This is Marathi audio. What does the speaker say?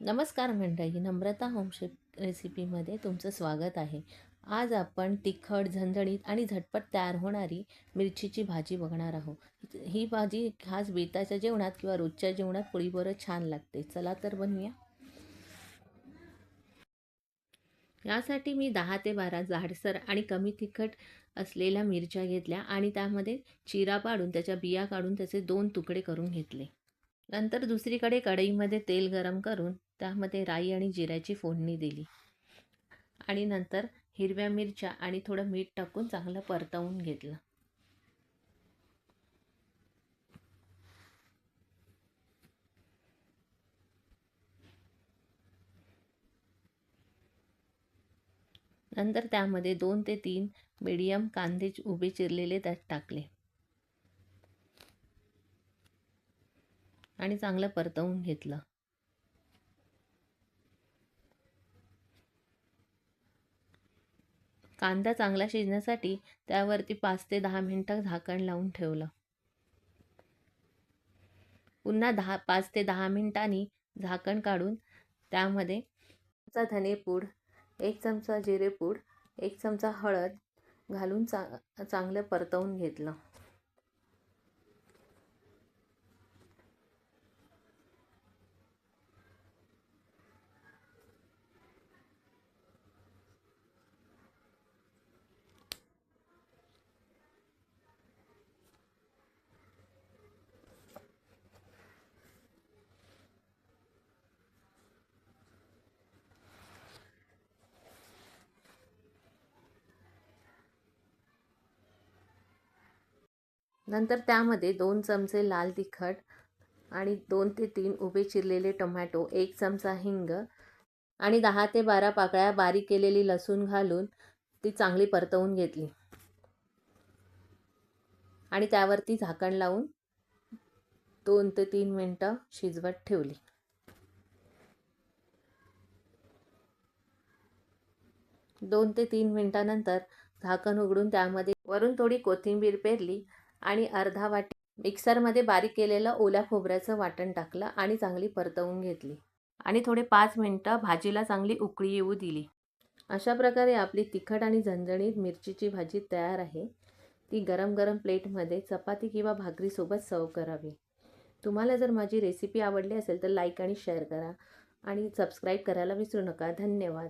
नमस्कार मंडळी नम्रता होमशेप रेसिपीमध्ये तुमचं स्वागत आहे. आज आपण तिखट झणझणीत आणि झटपट तयार होणारी मिरचीची भाजी बघणार आहोत. ही भाजी खास बेताच्या जेवणात किंवा रोजच्या जेवणात पोळीबरोबर छान लागते. चला तर बनवूया. यासाठी मी दहा ते बारा जाडसर आणि कमी तिखट असलेल्या मिरच्या घेतल्या आणि त्यामध्ये चिरा पाडून त्याच्या बिया काढून त्याचे दोन तुकडे करून घेतले. नंतर दुसरीकडे कढईमध्ये तेल गरम करून त्यामध्ये राई आणि जिऱ्याची फोडणी दिली. आणि नंतर हिरव्या मिरच्या आणि थोडं मीठ टाकून चांगलं परतवून घेतलं. नंतर त्यामध्ये दोन ते तीन मीडियम कांदे उभे चिरलेले त्यात टाकले. आणि चांगलं परतवून घेतलं. कांदा चांगला शिजण्यासाठी त्यावरती पाच ते दहा मिनटं झाकण लावून ठेवलं. पुन्हा दहा पाच ते दहा मिनटांनी झाकण काढून त्यामध्ये चमचा धनेपूड एक चमचा जिरेपूड एक चमचा हळद घालून चा चांगलं परतवून घेतलं. नंतर त्यामध्ये दोन चमचे लाल तिखट आणि दोन ते तीन उभे चिरलेले टोमॅटो एक चमचा हिंग आणि दहा ते बारा पाकळ्या बारीक केलेली लसूण घालून ती चांगली परतवून घेतली. आणि त्यावरती झाकण लावून दोन ते तीन मिनटं शिजवत ठेवली. दोन ते तीन मिनटानंतर झाकण उघडून त्यामध्ये वरून थोडी कोथिंबीर पेरली आणि अर्धा वाटी मिक्सरमध्ये बारीक केलेलं ओल्या खोबऱ्याचं वाटण टाकलं आणि चांगली परतवून घेतली. आणि थोडे पाच मिनटं भाजीला चांगली उकळी येऊ दिली. अशा प्रकारे आपली तिखट आणि झणझणीत मिरचीची भाजी तयार आहे. ती गरम गरम प्लेटमध्ये चपाती किंवा भाकरीसोबत सर्व करावी. तुम्हाला जर माझी रेसिपी आवडली असेल तर लाईक आणि शेअर करा. आणि सबस्क्राईब करायला विसरू नका. धन्यवाद.